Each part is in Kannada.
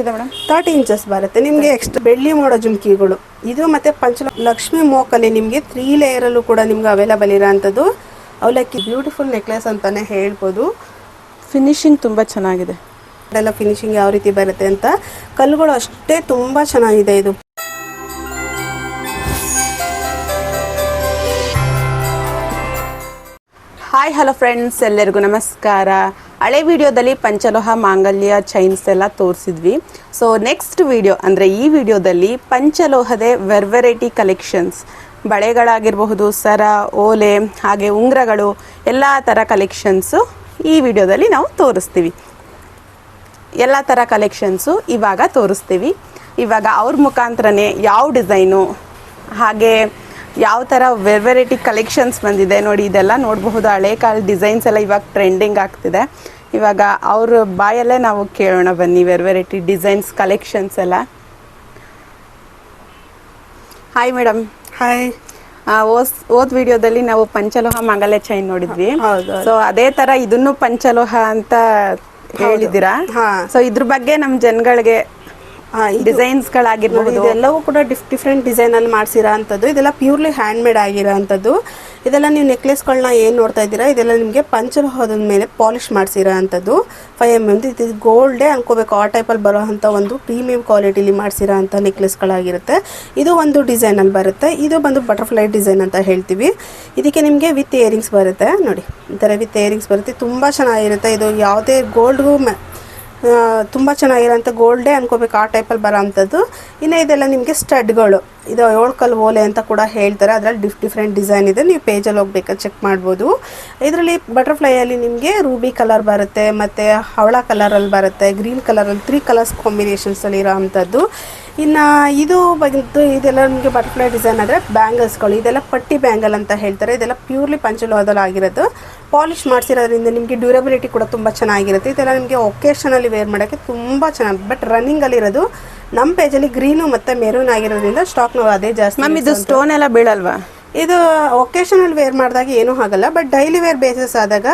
ಇದೆ ಮೇಡಮ್? ತರ್ಟಿ ಇಂಚಸ್ ಬರುತ್ತೆ. ನಿಮಗೆ ಎಕ್ಸ್ಟ್ರಾ ಬೆಳ್ಳಿ ಮೋಡ ಜುಮ್ಕಿಗಳು. ಇದು ಮತ್ತೆ ಪಂಚ ಲಕ್ಷ್ಮಿ ಮೋಕಲಿ ನಿಮಗೆ ತ್ರೀ ಲೇಯರಲ್ಲೂ ಕೂಡ ನಿಮ್ಗೆ ಅವೈಲಬಲ್ ಇರೋಂಥದ್ದು. ಅವಲಕ್ಕಿ ಬ್ಯೂಟಿಫುಲ್ ನೆಕ್ಲೆಸ್ ಅಂತಾನೆ ಹೇಳ್ಬೋದು. ಫಿನಿಶಿಂಗ್ ತುಂಬ ಚೆನ್ನಾಗಿದೆ. ಅದೆಲ್ಲ ಫಿನಿಶಿಂಗ್ ಯಾವ ರೀತಿ ಬರುತ್ತೆ ಅಂತ ಕಲ್ಲುಗಳು ಅಷ್ಟೇ ತುಂಬ ಚೆನ್ನಾಗಿದೆ ಇದು. ಹಾಯ್ ಹಲೋ ಫ್ರೆಂಡ್ಸ್ ಎಲ್ಲರಿಗೂ ನಮಸ್ಕಾರ. ಹಳೆ ವಿಡಿಯೋದಲ್ಲಿ ಪಂಚಲೋಹ, ಮಾಂಗಲ್ಯ ಚೈನ್ಸ್ ಎಲ್ಲ ತೋರಿಸಿದ್ವಿ. ಸೊ ನೆಕ್ಸ್ಟ್ ವಿಡಿಯೋ ಅಂದರೆ ಈ ವಿಡಿಯೋದಲ್ಲಿ ಪಂಚಲೋಹದ ವೆರೈಟಿ ಕಲೆಕ್ಷನ್ಸ್ ಬಳೆಗಳಾಗಿರಬಹುದು, ಸರ, ಓಲೆ, ಹಾಗೆ ಉಂಗ್ರಗಳು, ಎಲ್ಲ ಥರ ಕಲೆಕ್ಷನ್ಸು ಈ ವಿಡಿಯೋದಲ್ಲಿ ನಾವು ತೋರಿಸ್ತೀವಿ. ಎಲ್ಲ ಥರ ಕಲೆಕ್ಷನ್ಸು ಇವಾಗ ತೋರಿಸ್ತೀವಿ. ಇವಾಗ ಅವ್ರ ಮುಖಾಂತರನೇ ಯಾವ ಡಿಸೈನು ಹಾಗೆ ಯಾವ ಥರ ವೆರೈಟಿ ಕಲೆಕ್ಷನ್ಸ್ ಬಂದಿದೆ ನೋಡಿ, ಇದೆಲ್ಲ ನೋಡಬಹುದು. ಹಳೆ ಕಾಲ ಡಿಸೈನ್ಸ್ ಎಲ್ಲ ಇವಾಗ ಟ್ರೆಂಡಿಂಗ್ ಆಗ್ತಿದೆ. ಇವಾಗ ಅವ್ರ ಬಾಯಲ್ಲೇ ನಾವು ಕೇಳೋಣ ಬನ್ನಿ ವೆರೈಟಿ ಡಿಸೈನ್ಸ್ ಕಲೆಕ್ಷನ್ಸ್ ಎಲ್ಲ. ಹಾಯ್ ಮೇಡಮ್ ಹಾಯ್ ಓಸ್ ಓದ್ ವಿಡಿಯೋದಲ್ಲಿ ನಾವು ಪಂಚಲೋಹ ಮಂಗಲ್ಯ ಚೈನ್ ನೋಡಿದ್ವಿ. ಸೊ ಅದೇ ತರ ಇದನ್ನು ಪಂಚಲೋಹ ಅಂತ ಹೇಳಿದಿರಾ. ಸೊ ಇದ್ರ ಬಗ್ಗೆ ನಮ್ ಜನಗಳಿಗೆ ಡಿಸೈನ್ಸ್ ಗಳಾಗಿರ್ಬಹುದು ಇದೆಲ್ಲವೂ ಕೂಡ ಡಿಫ್ ಡಿಫ್ರೆಂಟ್ ಡಿಸೈನ್ ಅಲ್ಲಿ ಮಾಡಿಸಿರೋ ಅಂಥದ್ದು ಇದೆಲ್ಲ ಪ್ಯೂರ್ಲಿ ಹ್ಯಾಂಡ್ ಮೇಡ್ ಆಗಿರೋ ಅಂಥದ್ದು ಇದೆಲ್ಲ ನೀವು ನೆಕ್ಲೆಸ್ಗಳನ್ನ ಏನು ನೋಡ್ತಾ ಇದ್ದೀರಾ? ಇದೆಲ್ಲ ನಿಮಗೆ ಪಂಚಲೋಹದ ಮೇಲೆ ಪಾಲಿಶ್ ಮಾಡಿಸಿರೋ ಅಂಥದ್ದು ಫೈವ್ ಎಂ ಎಂ ಇದು ಗೋಲ್ಡೇ ಅನ್ಕೋಬೇಕು. ಆ ಟೈಪಲ್ಲಿ ಬರೋ ಅಂಥ ಒಂದು ಪ್ರೀಮಿಯಂ ಕ್ವಾಲಿಟಿಲಿ ಮಾಡಿಸಿರೋ ಅಂಥ ನೆಕ್ಲೆಸ್ಗಳಾಗಿರುತ್ತೆ ಇದು ಒಂದು ಡಿಸೈನಲ್ಲಿ ಬರುತ್ತೆ. ಇದು ಬಂದು ಬಟರ್ಫ್ಲೈ ಡಿಸೈನ್ ಅಂತ ಹೇಳ್ತೀವಿ. ಇದಕ್ಕೆ ನಿಮಗೆ ವಿತ್ ಇಯರಿಂಗ್ಸ್ ಬರುತ್ತೆ. ನೋಡಿ ಈ ಥರ ವಿತ್ ಇಯರಿಂಗ್ಸ್ ಬರುತ್ತೆ. ತುಂಬ ಚೆನ್ನಾಗಿರುತ್ತೆ. ಇದು ಯಾವುದೇ ಗೋಲ್ಡ್ಗೂ ತುಂಬ ಚೆನ್ನಾಗಿರೋಂಥ ಗೋಲ್ಡೇ ಅನ್ಕೋಬೇಕು ಆ ಟೈಪಲ್ಲಿ ಬರೋ ಅಂಥದ್ದು ಇನ್ನು ಇದೆಲ್ಲ ನಿಮಗೆ ಸ್ಟಡ್ಗಳು ಇದು ಏಳ್ಕಲ್ ಓಲೆ ಅಂತ ಕೂಡ ಹೇಳ್ತಾರೆ. ಅದರಲ್ಲಿ ಡಿಫ್ ಡಿಫ್ರೆಂಟ್ ಡಿಸೈನ್ ಇದೆ. ನೀವು ಪೇಜಲ್ಲಿ ಹೋಗ್ಬೇಕಾದ್ರೆ ಚೆಕ್ ಮಾಡ್ಬೋದು. ಇದರಲ್ಲಿ ಬಟರ್ಫ್ಲೈಯಲ್ಲಿ ನಿಮಗೆ ರೂಬಿ ಕಲರ್ ಬರುತ್ತೆ, ಮತ್ತು ಹವಳ ಕಲರಲ್ಲಿ ಬರುತ್ತೆ ಗ್ರೀನ್ ಕಲರಲ್ಲಿ ತ್ರೀ ಕಲರ್ಸ್ ಕಾಂಬಿನೇಷನ್ಸಲ್ಲಿ ಇರೋ ಅಂಥದ್ದು ಇನ್ನು ಇದು ಬಂದು ಇದೆಲ್ಲ ನಿಮಗೆ ಬಟರ್ಫ್ಲೈ ಡಿಸೈನ್ ಆದರೆ ಬ್ಯಾಂಗಲ್ಸ್ಗಳು ಇದೆಲ್ಲ ಪಟ್ಟಿ ಬ್ಯಾಂಗಲ್ ಅಂತ ಹೇಳ್ತಾರೆ. ಇದೆಲ್ಲ ಪ್ಯೂರ್ಲಿ ಪಂಚಲೋಹದಲ್ಲಿ ಆಗಿರೋದು. ಪಾಲಿಷ್ ಮಾಡಿಸಿರೋದ್ರಿಂದ ನಿಮಗೆ ಡ್ಯೂರಬಿಲಿಟಿ ಕೂಡ ತುಂಬ ಚೆನ್ನಾಗಿರುತ್ತೆ. ಇದೆಲ್ಲ ನಿಮಗೆ ಒಕೇಶನಲ್ಲಿ ವೇರ್ ಮಾಡೋಕ್ಕೆ ತುಂಬ ಚೆನ್ನಾಗಿ ಬಟ್ ರನ್ನಿಂಗಲ್ಲಿರೋದು ನಮ್ಮ ಪೇಜಲ್ಲಿ ಗ್ರೀನು ಮತ್ತು ಮೆರೂನ್ ಆಗಿರೋದ್ರಿಂದ ಸ್ಟಾಕ್ ನಾವು ಅದೇ ಜಾಸ್ತಿ ಮ್ಯಾಮ್ ಇದು ಸ್ಟೋನ್ ಎಲ್ಲ ಬೀಳಲ್ವಾ? ಇದು ಒಕೇಶನಲ್ಲಿ ವೇರ್ ಮಾಡಿದಾಗ ಏನೂ ಆಗಲ್ಲ ಬಟ್ ಡೈಲಿ ವೇರ್ ಬೇಸಸ್ ಆದಾಗ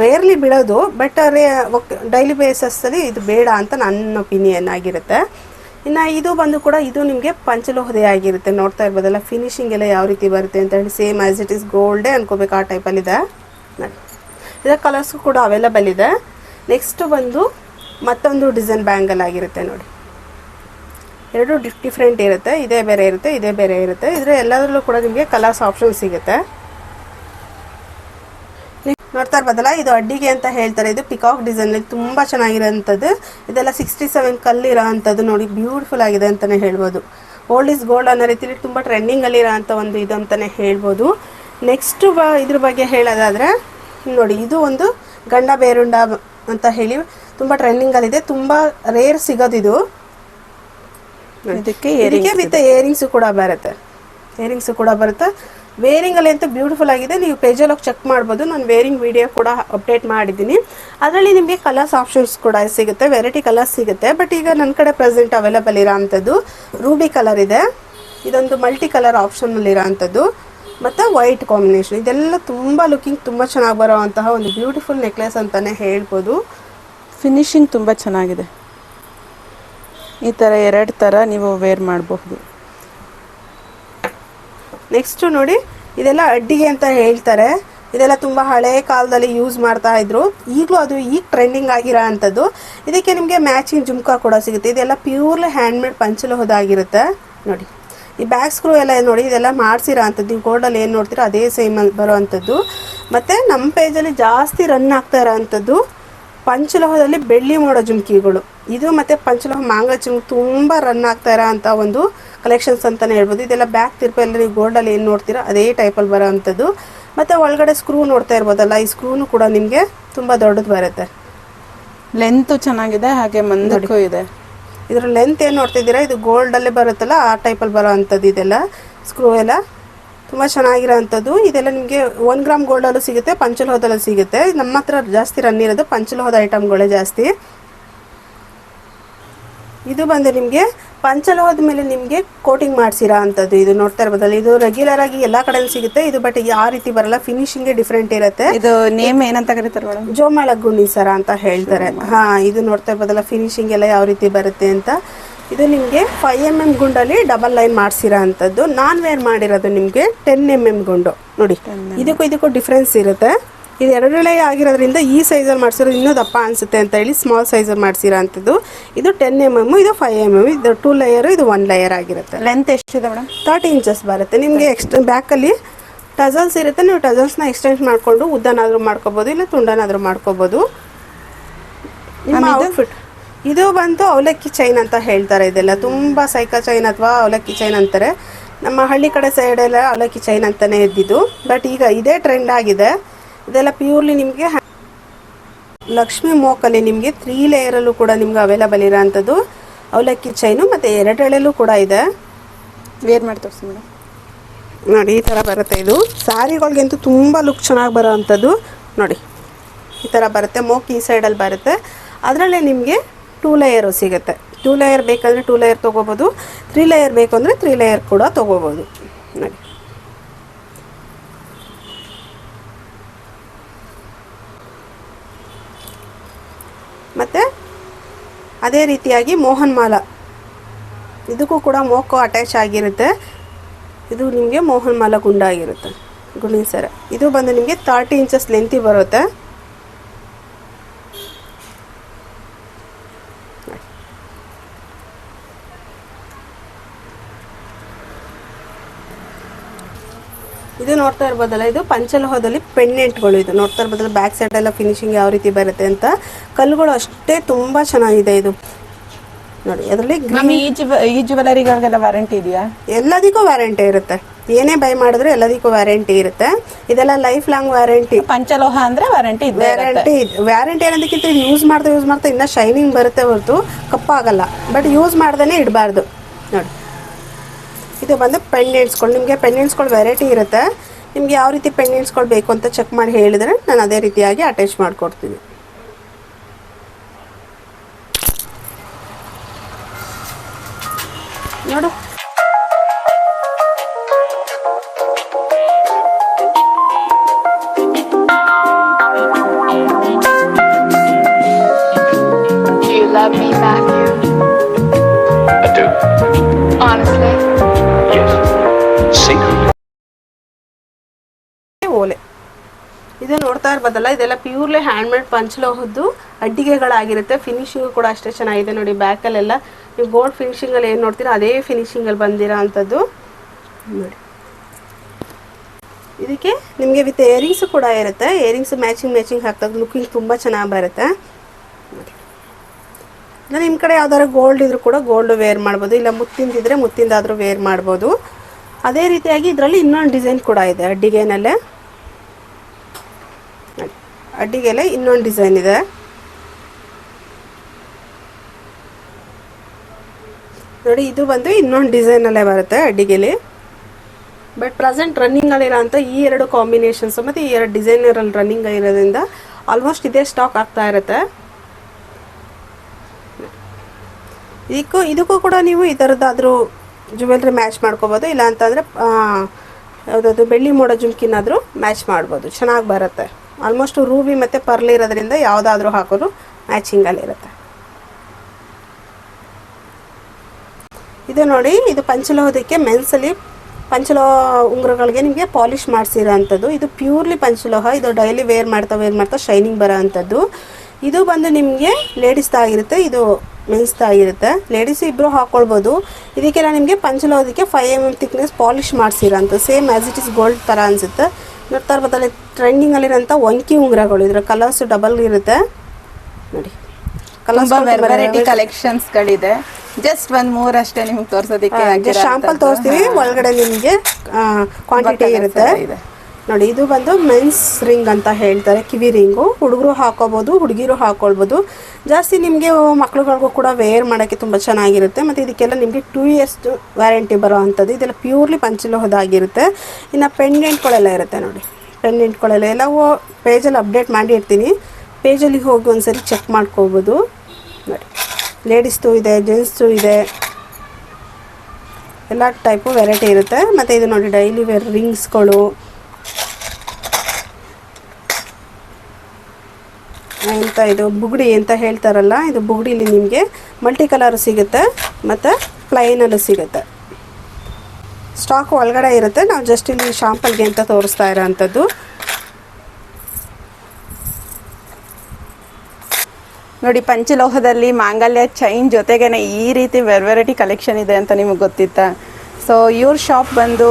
ರೇರ್ಲಿ ಬೀಳೋದು ಬಟ್ ರೇ ಡೈಲಿ ಬೇಸಸ್ಸಲ್ಲಿ ಇದು ಬೇಡ ಅಂತ ನನ್ನ ಒಪಿನಿಯನ್ ಆಗಿರುತ್ತೆ. ಇನ್ನು ಇದು ಬಂದು ಕೂಡ ಇದು ನಿಮಗೆ ಪಂಚಲೋಹದೆ ಆಗಿರುತ್ತೆ. ನೋಡ್ತಾ ಇರ್ಬೋದಲ್ಲ ಫಿನಿಶಿಂಗ್ ಎಲ್ಲ ಯಾವ ರೀತಿ ಬರುತ್ತೆ ಅಂತ ಹೇಳಿ ಸೇಮ್ ಆ್ಯಸ್ ಇಟ್ ಇಸ್ ಗೋಲ್ಡೇ ಅನ್ಕೋಬೇಕು ಆ ಟೈಪಲ್ಲಿದೆ ನೋಡಿ. ಇದರ ಕಲರ್ಸ್ ಕೂಡ ಅವೈಲಬಲ್ ಇದೆ. ನೆಕ್ಸ್ಟ್ ಬಂದು ಮತ್ತೊಂದು ಡಿಸೈನ್ ಬ್ಯಾಂಗಲ್ ಆಗಿರುತ್ತೆ ನೋಡಿ. ಎರಡು ಡಿಫ್ ಡಿಫ್ರೆಂಟ್ ಇರುತ್ತೆ. ಇದೇ ಬೇರೆ ಇರುತ್ತೆ, ಇದೇ ಬೇರೆ ಇರುತ್ತೆ. ಇದರ ಎಲ್ಲದರಲ್ಲೂ ಕೂಡ ನಿಮಗೆ ಕಲರ್ಸ್ ಆಪ್ಷನ್ ಸಿಗುತ್ತೆ. ನೋಡ್ತಾ ಇರ್ಬೋದಲ್ಲ ಇದು ಅಡ್ಡಿಗೆ ಅಂತ ಹೇಳ್ತಾರೆ. ಇದು ಪಿಕಾಕ್ ಡಿಸೈನ್ ತುಂಬ ಚೆನ್ನಾಗಿರೋಂಥದ್ದು ಇದೆಲ್ಲ ಸಿಕ್ಸ್ಟಿ ಸೆವೆನ್ ಕಲ್ಲಿರೋ ಅಂಥದ್ದು ನೋಡಿ ಬ್ಯೂಟಿಫುಲ್ ಆಗಿದೆ ಅಂತಲೇ ಹೇಳ್ಬೋದು. ಓಲ್ಡ್ ಇಸ್ ಗೋಲ್ಡ್ ಅನ್ನೋ ರೀತಿಲಿ ತುಂಬ ಟ್ರೆಂಡಿಂಗಲ್ಲಿ ಇರೋ ಅಂಥ ಒಂದು ಇದು ಅಂತಲೇ ಹೇಳ್ಬೋದು. ನೆಕ್ಸ್ಟು ಬ ಇದ್ರ ಬಗ್ಗೆ ಹೇಳೋದಾದರೆ ನೋಡಿ ಇದು ಒಂದು ಗಂಡ ಬೇರುಂಡ ಅಂತ ಹೇಳಿ ತುಂಬ ಟ್ರೆಂಡಿಂಗಲ್ಲಿದೆ ತುಂಬ ರೇರ್ ಸಿಗೋದಿದು ಇದಕ್ಕೆ ಇದಕ್ಕೆ ವಿತ್ ಇಯರಿಂಗ್ಸ್ ಕೂಡ ಬರುತ್ತೆ. ಇಯರಿಂಗ್ಸ್ ಕೂಡ ಬರುತ್ತೆ? ವೇರಿಂಗ್ ಅಲ್ಲಿ ಅಂತ ಬ್ಯೂಟಿಫುಲ್ ಆಗಿದೆ. ನೀವು ಪೇಜಲ್ಲಿ ಹೋಗಿ ಚೆಕ್ ಮಾಡ್ಬೋದು. ನಾನು ವೇರಿಂಗ್ ವಿಡಿಯೋ ಕೂಡ ಅಪ್ಡೇಟ್ ಮಾಡಿದ್ದೀನಿ. ಅದರಲ್ಲಿ ನಿಮಗೆ ಕಲರ್ಸ್ ಆಪ್ಷನ್ಸ್ ಕೂಡ ಸಿಗುತ್ತೆ. ವೆರೈಟಿ ಕಲರ್ಸ್ ಸಿಗುತ್ತೆ. ಬಟ್ ಈಗ ನನ್ನ ಕಡೆ ಪ್ರೆಸೆಂಟ್ ಅವೈಲಬಲ್ ಇರೋ ಅಂಥದ್ದು ರೂಬಿ ಕಲರ್ ಇದೆ. ಇದೊಂದು ಮಲ್ಟಿ ಕಲರ್ ಆಪ್ಷನಲ್ಲಿ ಇರೋ ಅಂಥದ್ದು ಮತ್ತು ವೈಟ್ ಕಾಂಬಿನೇಷನ್ ಇದೆಲ್ಲ ತುಂಬ ಲುಕಿಂಗ್ ತುಂಬ ಚೆನ್ನಾಗಿ ಬರೋವಂತಹ ಒಂದು ಬ್ಯೂಟಿಫುಲ್ ನೆಕ್ಲೆಸ್ ಅಂತಲೇ ಹೇಳ್ಬೋದು. ಫಿನಿಶಿಂಗ್ ತುಂಬ ಚೆನ್ನಾಗಿದೆ. ಈ ಥರ ಎರಡು ಥರ ನೀವು ವೇರ್ ಮಾಡಬಹುದು. ನೆಕ್ಸ್ಟು ನೋಡಿ, ಇದೆಲ್ಲ ಅಡ್ಡಿಗೆ ಅಂತ ಹೇಳ್ತಾರೆ. ಇದೆಲ್ಲ ತುಂಬ ಹಳೆ ಕಾಲದಲ್ಲಿ ಯೂಸ್ ಮಾಡ್ತಾ ಇದ್ರು. ಈಗಲೂ ಅದು ಈಗ ಟ್ರೆಂಡಿಂಗ್ ಆಗಿರೋ ಅಂಥದ್ದು. ಇದಕ್ಕೆ ನಿಮಗೆ ಮ್ಯಾಚಿಂಗ್ ಜುಮ್ಕಾ ಕೂಡ ಸಿಗುತ್ತೆ. ಇದೆಲ್ಲ ಪ್ಯೂರ್ಲಿ ಹ್ಯಾಂಡ್ಮೇಡ್ ಪಂಚಲೋಹದಾಗಿರುತ್ತೆ. ನೋಡಿ, ಈ ಬ್ಯಾಕ್ ಸ್ಕ್ರೂ ಎಲ್ಲ ನೋಡಿ, ಇದೆಲ್ಲ ಮಾಡಿಸಿರೋ ಅಂಥದ್ದು. ನೀವು ಗೋಲ್ಡಲ್ಲಿ ಏನು ನೋಡ್ತೀರೋ ಅದೇ ಸೇಮ್ ಬರೋ ಅಂಥದ್ದು. ಮತ್ತು ನಮ್ಮ ಪೇಜಲ್ಲಿ ಜಾಸ್ತಿ ರನ್ ಆಗ್ತಾ ಇರೋ ಅಂಥದ್ದು ಪಂಚಲೋಹದಲ್ಲಿ ಬೆಳ್ಳಿ ಮೋಡ ಜುಮ್ಕಿಗಳು. ಇದು ಮತ್ತು ಪಂಚಲೋಹ ಮಾಂಗಲ್ಯ ಜುಮ್ ತುಂಬ ರನ್ ಆಗ್ತಾ ಇರೋ ಅಂಥ ಒಂದು ಕಲೆಕ್ಷನ್ಸ್ ಅಂತಲೇ ಹೇಳ್ಬೋದು. ಇದೆಲ್ಲ ಬ್ಯಾಕ್ ತಿರ್ಪ ಎಲ್ಲ ನೀವು ಗೋಲ್ಡಲ್ಲಿ ಏನು ನೋಡ್ತೀರಾ ಅದೇ ಟೈಪಲ್ಲಿ ಬರೋ ಅಂಥದ್ದು ಮತ್ತು ಒಳಗಡೆ ಸ್ಕ್ರೂ ನೋಡ್ತಾ ಇರ್ಬೋದಲ್ಲ ಈ ಸ್ಕ್ರೂನು ಕೂಡ ನಿಮಗೆ ತುಂಬ ದೊಡ್ಡದು ಬರುತ್ತೆ. ಲೆಂತು ಚೆನ್ನಾಗಿದೆ ಹಾಗೆ ಮಂದಕ್ಕೂ ಇದೆ. ಇದರ ಲೆಂತ್ ಏನು ನೋಡ್ತಿದ್ದೀರಾ ಇದು ಗೋಲ್ಡಲ್ಲೇ ಬರುತ್ತಲ್ಲ ಆ ಟೈಪಲ್ಲಿ ಬರೋ ಅಂಥದ್ದು ಇದೆಲ್ಲ. ಸ್ಕ್ರೂ ಎಲ್ಲ ತುಂಬ ಚೆನ್ನಾಗಿರೋ ಅಂಥದ್ದು ಇದೆಲ್ಲ ನಿಮಗೆ ಒನ್ ಗ್ರಾಮ್ ಗೋಲ್ಡಲ್ಲೂ ಸಿಗುತ್ತೆ ಪಂಚಲೋಹದಲ್ಲೂ ಸಿಗುತ್ತೆ. ನಮ್ಮ ಹತ್ರ ಜಾಸ್ತಿ ರನ್ ಇರೋದು ಪಂಚಲೋಹದ ಐಟಮ್ಗಳೇ ಜಾಸ್ತಿ. ಇದು ಬಂದು ನಿಮಗೆ ಪಂಚಲೋಹದ ಮೇಲೆ ನಿಮಗೆ ಕೋಟಿಂಗ್ ಮಾಡಿಸಿರೋ ಅಂಥದ್ದು. ಇದು ನೋಡ್ತಾ ಇರ್ಬೋದಲ್ಲ ಇದು ರೆಗ್ಯುಲರ್ ಆಗಿ ಎಲ್ಲ ಕಡೆ ಸಿಗುತ್ತೆ. ಇದು ಬಟ್ ಆ ರೀತಿ ಬರಲ್ಲ ಫಿನಿಶಿಂಗ್ ಡಿಫ್ರೆಂಟ್ ಇರುತ್ತೆ. ಇದು ನೇಮ್ ಏನಂತ ಕರೀತಾರೆ ಮೇಡಮ್? ಜೋಮಾಳ ಗುಣಿ ಸರ ಅಂತ ಹೇಳ್ತಾರೆ. ಹಾ ಇದು ನೋಡ್ತಾ ಇರ್ಬೋದಲ್ಲ ಫಿನಿಶಿಂಗ್ ಎಲ್ಲ ಯಾವ ರೀತಿ ಬರುತ್ತೆ ಅಂತ. ಇದು ನಿಮಗೆ ಫೈವ್ ಎಂ ಎಂ ಗುಂಡಲ್ಲಿ ಡಬಲ್ ಲೈನ್ ಮಾಡಿಸಿರೋ ಅಂಥದ್ದು. ನಾನ್ ವೇರ್ ಮಾಡಿರೋದು ನಿಮಗೆ ಟೆನ್ ಎಂ ಎಂ ಗುಂಡು. ನೋಡಿ ಇದಕ್ಕೂ ಇದಕ್ಕೂ ಡಿಫ್ರೆನ್ಸ್ ಇರುತ್ತೆ. ಇದು ಎರಡನೇ ಆಗಿರೋದ್ರಿಂದ ಈ ಸೈಜಲ್ಲಿ ಮಾಡಿಸಿರೋದು ಇನ್ನೂ ದಪ್ಪ ಅನಿಸುತ್ತೆ ಅಂತ ಹೇಳಿ ಸ್ಮಾಲ್ ಸೈಜಲ್ಲಿ ಮಾಡಿಸಿರೋ ಅಂಥದ್ದು. ಇದು ಟೆನ್ ಎಂ ಎಂ ಇದು ಫೈವ್ ಎಂ ಎಂ ಇದು ಟೂ ಲೇಯರು ಇದು ಒನ್ ಲೇಯರ್ ಆಗಿರುತ್ತೆ. ಲೆಂತ್ ಎಷ್ಟಿದೆ ಮೇಡಮ್ ತರ್ಟಿ ಇಂಚಸ್ ಬರುತ್ತೆ. ನಿಮಗೆ ಎಕ್ಸ್ಟ್ ಬ್ಯಾಕಲ್ಲಿ ಟಜಲ್ಸ್ ಇರುತ್ತೆ. ನೀವು ಟಜಲ್ಸ್ನ ಎಕ್ಸ್ಟೆಂಡ್ ಮಾಡಿಕೊಂಡು ಉದ್ದನಾದರೂ ಮಾಡ್ಕೋಬೋದು ಇಲ್ಲ ತುಂಡನಾದರೂ ಮಾಡ್ಕೋಬೋದು. ನಿಮ್ಮ ಔಟ್ಫಿಟ್ ಇದು? ಬಂತು ಅವಲಕ್ಕಿ ಚೈನ್ ಅಂತ ಹೇಳ್ತಾರೆ ಇದೆಲ್ಲ. ತುಂಬ ಸೈಕಲ್ ಚೈನ್ ಅಥವಾ ಅವಲಕ್ಕಿ ಚೈನ್ ಅಂತಾರೆ. ನಮ್ಮ ಹಳ್ಳಿ ಕಡೆ ಸೈಡೆಲ್ಲ ಅವಲಕ್ಕಿ ಚೈನ್ ಅಂತಲೇ ಇದ್ದಿದ್ದು. ಬಟ್ ಈಗ ಇದೇ ಟ್ರೆಂಡ್ ಆಗಿದೆ. ಇದೆಲ್ಲ ಪ್ಯೂರ್ಲಿ ನಿಮಗೆ ಲಕ್ಷ್ಮಿ ಮೋಕಲ್ಲಿ ನಿಮಗೆ ತ್ರೀ ಲೇಯರಲ್ಲೂ ಕೂಡ ನಿಮ್ಗೆ ಅವೈಲಬಲ್ ಇರೋ ಅಂಥದ್ದು ಅವಲಕ್ಕಿ ಚೈನು ಮತ್ತು ಎರಡೆಳೆಲ್ಲೂ ಕೂಡ ಇದೆ. ವೇರ್ ಮಾಡಿ ತೋರಿಸಿ ಮೇಡಮ್. ನೋಡಿ ಈ ಥರ ಬರುತ್ತೆ ಇದು. ಸ್ಯಾರಿಗಳಿಗಂತೂ ತುಂಬ ಲುಕ್ ಚೆನ್ನಾಗಿ ಬರೋ ಅಂಥದ್ದು. ನೋಡಿ ಈ ಥರ ಬರುತ್ತೆ. ಮೋಕ್ ಈ ಸೈಡಲ್ಲಿ ಬರುತ್ತೆ. ಅದರಲ್ಲೇ ನಿಮಗೆ ಟೂ ಲೇಯರು ಸಿಗುತ್ತೆ. ಟೂ ಲೇಯರ್ ಬೇಕಂದರೆ ಟೂ ಲೇಯರ್ ತೊಗೋಬೋದು. ತ್ರೀ ಲೇಯರ್ ಬೇಕು ಅಂದರೆ ತ್ರೀ ಲೇಯರ್ ಕೂಡ ತೊಗೋಬೋದು. ನೋಡಿ. ಮತ್ತು ಅದೇ ರೀತಿಯಾಗಿ ಮೋಹನ್ ಮಾಲ. ಇದಕ್ಕೂ ಕೂಡ ಮೋಕೋ ಅಟ್ಯಾಚ್ ಆಗಿರುತ್ತೆ. ಇದು ನಿಮಗೆ ಮೋಹನ್ ಮಾಲ ಗುಂಡ ಆಗಿರುತ್ತೆ ಸರ. ಇದು ಬಂದು ನಿಮಗೆ ತರ್ಟಿ ಇಂಚಸ್ ಲೆಂತಿ ಬರುತ್ತೆ. ಇದು ನೋಡ್ತಾ ಇರ್ಬೋದಲ್ಲ ಇದು ಪಂಚಲೋಹದಲ್ಲಿ ಪೆಂಡೆಂಟ್ಗಳು ಇದು. ನೋಡ್ತಾ ಇರ್ಬೋದಲ್ಲ ಬ್ಯಾಕ್ ಸೈಡ್ ಎಲ್ಲ ಫಿನಿಶಿಂಗ್ ಯಾವ ರೀತಿ ಬರುತ್ತೆ ಅಂತ. ಕಲ್ಲುಗಳು ಅಷ್ಟೇ ತುಂಬಾ ಚೆನ್ನಾಗಿದೆ ಇದು. ನೋಡಿ ಅದರಲ್ಲಿ ಈ ಜ್ಯುವೆಲರಿಗಳಿಗೆಲ್ಲ ವಾರಂಟಿ ಇದೆಯಾ? ಎಲ್ಲದಕ್ಕೂ ವ್ಯಾರಂಟಿ ಇರುತ್ತೆ. ಏನೇ ಬೈ ಮಾಡಿದ್ರು ಎಲ್ಲದಕ್ಕೂ ವ್ಯಾರಂಟಿ ಇರುತ್ತೆ. ಇದೆಲ್ಲ ಲೈಫ್ ಲಾಂಗ್ ವ್ಯಾರಂಟಿ ಪಂಚಲೋಹ ಅಂದ್ರೆ ವ್ಯಾರಂಟಿ ಇದೆ ವ್ಯಾರಂಟಿ ವ್ಯಾರಂಟಿ ಅನ್ನೋದಕ್ಕಿಂತ ಯೂಸ್ ಮಾಡ್ತಾ ಯೂಸ್ ಮಾಡ್ತಾ ಇನ್ನೂ ಶೈನಿಂಗ್ ಬರುತ್ತೆ ಹೊರತು. ಕಪ್ಪಾಗಲ್ಲ. ಬಟ್ ಯೂಸ್ ಮಾಡ್ದೇನೆ ಇಡಬಾರ್ದು. ನೋಡಿ. ಇದು ಬಂದು ಪೆಂಡೆಂಟ್ಸ್ಗಳು ನಿಮಗೆ ಪೆಂಡೆಂಟ್ಸ್ಗಳು ವೆರೈಟಿ ಇರುತ್ತೆ. ನಿಮ್ಗೆ ಯಾವ ರೀತಿ ಪೆಂಡೆಂಟ್ಸ್ಗಳು ಬೇಕು ಅಂತ ಚೆಕ್ ಮಾಡಿ ಹೇಳಿದರೆ ನಾನು ಅದೇ ರೀತಿಯಾಗಿ ಅಟ್ಯಾಚ್ ಮಾಡಿಕೊಡ್ತೀನಿ. ನೋಡು. ಇದು ನೋಡ್ತಾ ಇರ್ಬೋದಲ್ಲ ಇದೆಲ್ಲ ಪ್ಯೂರ್ಲಿ ಹ್ಯಾಂಡ್ ಮೇಡ್ ಪಂಚಲೋಹದ್ದು ಅಡ್ಡಿಗೆಗಳಾಗಿರುತ್ತೆ ಫಿನಿಶಿಂಗ್ ಕೂಡ ಅಷ್ಟೇ ಚೆನ್ನಾಗಿದೆ ನೋಡಿ ಬ್ಯಾಕಲ್ಲೆಲ್ಲ ನೀವು ಗೋಲ್ಡ್ ಫಿನಿಶಿಂಗಲ್ಲಿ ಏನು ನೋಡ್ತೀರಾ, ಅದೇ ಫಿನಿಶಿಂಗಲ್ಲಿ ಬಂದಿರೋ ಅಂಥದ್ದು. ನೋಡಿ. ಇದಕ್ಕೆ ನಿಮಗೆ ವಿತ್ ಇಯರಿಂಗ್ಸ್ ಕೂಡ ಇರುತ್ತೆ. ಇಯರಿಂಗ್ಸ್ ಮ್ಯಾಚಿಂಗ್ ಮ್ಯಾಚಿಂಗ್ ಹಾಕಿದಾಗ ಲುಕಿಂಗ್ ತುಂಬ ಚೆನ್ನಾಗಿ ಬರುತ್ತೆ. ಇಲ್ಲ ನಿಮ್ಮ ಕಡೆ ಯಾವ್ದಾದ್ರು ಗೋಲ್ಡ್ ಇದ್ರೂ ಕೂಡ ಗೋಲ್ಡ್ ವೇರ್ ಮಾಡ್ಬೋದು. ಇಲ್ಲ, ಮುತ್ತಿಂದಿದ್ರೆ ಮುತ್ತಿಂದಾದರೂ ವೇರ್ ಮಾಡ್ಬೋದು. ಅದೇ ರೀತಿಯಾಗಿ ಇದರಲ್ಲಿ ಇನ್ನೊಂದು ಡಿಸೈನ್ ಕೂಡ ಇದೆ, ಅಡ್ಡಿಗೆನಲ್ಲೇ. ಅಡ್ಡಿಗೆಲೆ ಇನ್ನೊಂದು ಡಿಸೈನ್ ಇದೆ. ನೋಡಿ, ಇದು ಬಂದು ಇನ್ನೊಂದು ಡಿಸೈನಲ್ಲೇ ಬರುತ್ತೆ ಅಡ್ಡಿಗೆಲಿ. ಬಟ್ ಪ್ರೆಸೆಂಟ್ ರನ್ನಿಂಗಲ್ಲಿರೋ ಅಂತ ಈ ಎರಡು ಕಾಂಬಿನೇಷನ್ಸ್ ಮತ್ತು ಈ ಎರಡು ಡಿಸೈನರಲ್ಲಿ ರನ್ನಿಂಗ್ ಇರೋದ್ರಿಂದ ಆಲ್ಮೋಸ್ಟ್ ಇದೇ ಸ್ಟಾಕ್ ಆಗ್ತಾ ಇರುತ್ತೆ. ಇದಕ್ಕೂ ಇದಕ್ಕೂ ಕೂಡ ನೀವು ಈ ಥರದ್ದಾದರೂ ಜುವೆಲ್ರಿ ಮ್ಯಾಚ್ ಮಾಡ್ಕೋಬೋದು ಇಲ್ಲ ಅಂತಂದರೆ ಯಾವುದಾದ್ರು ಬೆಳ್ಳಿ ಮೋಡ ಜುಮ್ಕಿನಾದರೂ ಮ್ಯಾಚ್ ಮಾಡ್ಬೋದು, ಚೆನ್ನಾಗಿ ಬರುತ್ತೆ. ಆಲ್ಮೋಸ್ಟ್ ರೂಬಿ ಮತ್ತು ಪರ್ಲ್ ಇರೋದ್ರಿಂದ ಯಾವುದಾದ್ರೂ ಹಾಕೋದು ಮ್ಯಾಚಿಂಗಲ್ಲಿರುತ್ತೆ ಇದು ನೋಡಿ, ಇದು ಪಂಚಲೋಹದಕ್ಕೆ ಮೆನ್ಸಲ್ಲಿ ಪಂಚಲೋಹ ಉಂಗುರಗಳಿಗೆ ನಿಮಗೆ ಪಾಲಿಷ್ ಮಾಡಿಸಿರೋ ಅಂಥದ್ದು ಇದು ಪ್ಯೂರ್ಲಿ ಪಂಚಲೋಹ, ಇದು ಡೈಲಿ ವೇರ್ ಮಾಡ್ತಾ ವೇರ್ ಮಾಡ್ತಾ ಶೈನಿಂಗ್ ಬರೋ ಅಂಥದ್ದು ಇದು ಬಂದು ನಿಮಗೆ ಲೇಡೀಸ್ದಾಗಿರುತ್ತೆ ಇದು ಮೆನ್ಸ್ದಾಗಿರುತ್ತೆ ಲೇಡೀಸ್ ಇಬ್ಬರು ಹಾಕ್ಕೊಳ್ಬೋದು ಇದಕ್ಕೆಲ್ಲ ನಿಮಗೆ ಪಂಚಲೋಹದಕ್ಕೆ five M M thickness polish ಮಾಡಿಸಿರೋ ಅಂಥದ್ದು same as it is gold ಥರ ಅನಿಸುತ್ತೆ. ನೋಡ್ತಾ ಇರ್ಬೋದಲ್ಲ ಟ್ರೆಂಡಿಂಗಲ್ಲಿರೋಂಥ ಒಂಕಿ ಉಂಗುರಗಳು ಇದರ ಕಲರ್ಸ್ ಡಬಲ್ ಇರುತ್ತೆ. ನೋಡಿ. ಕಲರ್ಸ್ ವೆರೈಟಿ ಕಲೆಕ್ಷನ್ಸ್ಗಳಿದೆ ಜಸ್ಟ್ ಒಂದು ಮೂರಷ್ಟೇ ನಿಮ್ಗೆ ತೋರಿಸೋದಕ್ಕೆ ಶಾಂಪಲ್ ತೋರಿಸ್ತೀವಿ ಒಳಗಡೆ ನಿಮಗೆ ಕ್ವಾಂಟಿಟಿ ಇರುತ್ತೆ. ನೋಡಿ, ಇದು ಬಂದು ಮೆನ್ಸ್ ರಿಂಗ್ ಅಂತ ಹೇಳ್ತಾರೆ. ಕಿವಿ ರಿಂಗು. ಹುಡುಗರು ಹಾಕೋಬೋದು, ಹುಡುಗಿರು ಹಾಕೊಳ್ಬೋದು. ಜಾಸ್ತಿ ನಿಮಗೆ ಮಕ್ಳುಗಳಿಗೂ ಕೂಡ ವೇರ್ ಮಾಡೋಕ್ಕೆ ತುಂಬ ಚೆನ್ನಾಗಿರುತ್ತೆ. ಮತ್ತು ಇದಕ್ಕೆಲ್ಲ ನಿಮಗೆ ಟೂ ಇಯರ್ಸ್ ವ್ಯಾರಂಟಿ ಬರೋ ಅಂಥದ್ದು ಇದೆಲ್ಲ ಪ್ಯೂರ್ಲಿ ಪಂಚಲೋಹದಾಗಿರುತ್ತೆ. ಇನ್ನು ಪೆಂಡೆಂಟ್ಗಳೆಲ್ಲ ಇರುತ್ತೆ ನೋಡಿ. ಪೆಂಡೆಂಟ್ಗಳೆಲ್ಲ ಎಲ್ಲವೂ ಪೇಜಲ್ಲಿ ಅಪ್ಡೇಟ್ ಮಾಡಿರ್ತೀನಿ ಪೇಜಲ್ಲಿ ಹೋಗಿ ಒಂದ್ಸರಿ ಚೆಕ್ ಮಾಡ್ಕೋಬೋದು ನೋಡಿ ಲೇಡೀಸ್ದು ಇದೆ ಜೆಂಟ್ಸ್ದು ಇದೆ. ಎಲ್ಲ ಟೈಪು ವೆರೈಟಿ ಇರುತ್ತೆ. ಮತ್ತು ಇದು ನೋಡಿ ಡೈಲಿ ವೇರ್ ರಿಂಗ್ಸ್ಗಳು ಅಂತ ಇದು ಬುಗುಡಿ ಅಂತ ಹೇಳ್ತಾರಲ್ಲ, ಇದು ಬುಗುಡಿಲಿ ನಿಮಗೆ ಮಲ್ಟಿ ಕಲರ್ ಸಿಗುತ್ತೆ ಮತ್ತು ಪ್ಲೈನಲ್ಲೂ ಸಿಗುತ್ತೆ. ಸ್ಟಾಕ್ ಒಳಗಡೆ ಇರುತ್ತೆ, ನಾವು ಜಸ್ಟ್ ಇಲ್ಲಿ ಶಾಂಪಲ್ಗೆ ಅಂತ ತೋರಿಸ್ತಾ ಇರೋ ಅಂಥದ್ದು ನೋಡಿ, ಪಂಚಲೋಹದಲ್ಲಿ ಮಾಂಗಲ್ಯ ಚೈನ್ ಜೊತೆಗೇನೆ ಈ ರೀತಿ ವೆರ್ ವೆರೈಟಿ ಕಲೆಕ್ಷನ್ ಇದೆ ಅಂತ ನಿಮಗೆ ಗೊತ್ತಿತ್ತಾ? ಸೊ ಇವ್ರ ಶಾಪ್ ಬಂದು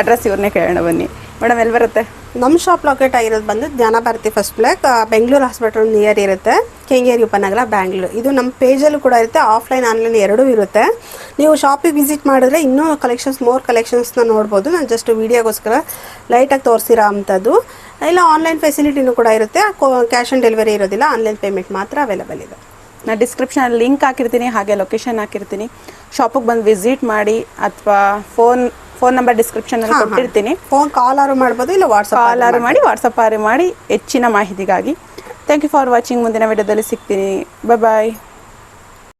ಅಡ್ರೆಸ್ ಇವ್ರನ್ನೇ ಕೇಳೋಣ ಬನ್ನಿ. ಮೇಡಮ್ ಎಲ್ಲಿ ಬರುತ್ತೆ? ನಮ್ಮ ಶಾಪ್ ಲೊಕೇಟ್ ಆಗಿರೋದು ಬಂದು Jnana Bharathi first block Bengaluru hospital near ಇರುತ್ತೆ. ಕೆಂಗೇರಿ ಉಪನಗರ, ಬ್ಯಾಂಗ್ಳೂರು. ಇದು ನಮ್ಮ ಪೇಜಲ್ಲೂ ಕೂಡ ಇರುತ್ತೆ. ಆಫ್ಲೈನ್ ಆನ್ಲೈನ್ ಎರಡೂ ಇರುತ್ತೆ. ನೀವು ಶಾಪಿಗೆ ವಿಸಿಟ್ ಮಾಡಿದ್ರೆ ಇನ್ನೂ ಕಲೆಕ್ಷನ್ಸ್ ಮೋರ್ ಕಲೆಕ್ಷನ್ಸ್ನ ನೋಡ್ಬೋದು. ನಾನು ಜಸ್ಟ್ ವೀಡಿಯೋಗೋಸ್ಕರ ಲೈಟಾಗಿ ತೋರಿಸಿರೋ ಅಂಥದ್ದು. ಇಲ್ಲ ಆನ್ಲೈನ್ ಫೆಸಿಲಿಟಿನೂ ಕೂಡ ಇರುತ್ತೆ. ಕ್ಯಾಶ್ ಆನ್ ಡೆಲಿವರಿ ಇರೋದಿಲ್ಲ. ಆನ್ಲೈನ್ ಪೇಮೆಂಟ್ ಮಾತ್ರ ಅವೈಲೇಬಲ್ ಇದೆ. ನಾನು ಡಿಸ್ಕ್ರಿಪ್ಷನ್ ಲಿಂಕ್ ಹಾಕಿರ್ತೀನಿ, ಹಾಗೆ ಲೊಕೇಶನ್ ಹಾಕಿರ್ತೀನಿ. ಶಾಪಿಗೆ ಬಂದು ವಿಸಿಟ್ ಮಾಡಿ, ಅಥವಾ ಫೋನ್ ಫೋನ್ ನಂಬರ್ ಡಿಸ್ಕ್ರಿಪ್ಷನಲ್ಲಿ ಕೊಟ್ಟಿರ್ತೀನಿ. ಫೋನ್ ಕಾಲ್ ಆರು ಮಾಡಬಹುದು ಇಲ್ಲ ವಾಟ್ಸಪ್ ಕಾಲ್ ಆರು ಮಾಡಿ ವಾಟ್ಸಪ್ ಆರು ಮಾಡಿ ಹೆಚ್ಚಿನ ಮಾಹಿತಿಗಾಗಿ. ಥ್ಯಾಂಕ್ ಯು ಫಾರ್ ವಾಚಿಂಗ್ ಮುಂದಿನ ವಿಡಿಯೋದಲ್ಲಿ ಸಿಗ್ತೀನಿ. ಬಾಯ್ ಬಾಯ್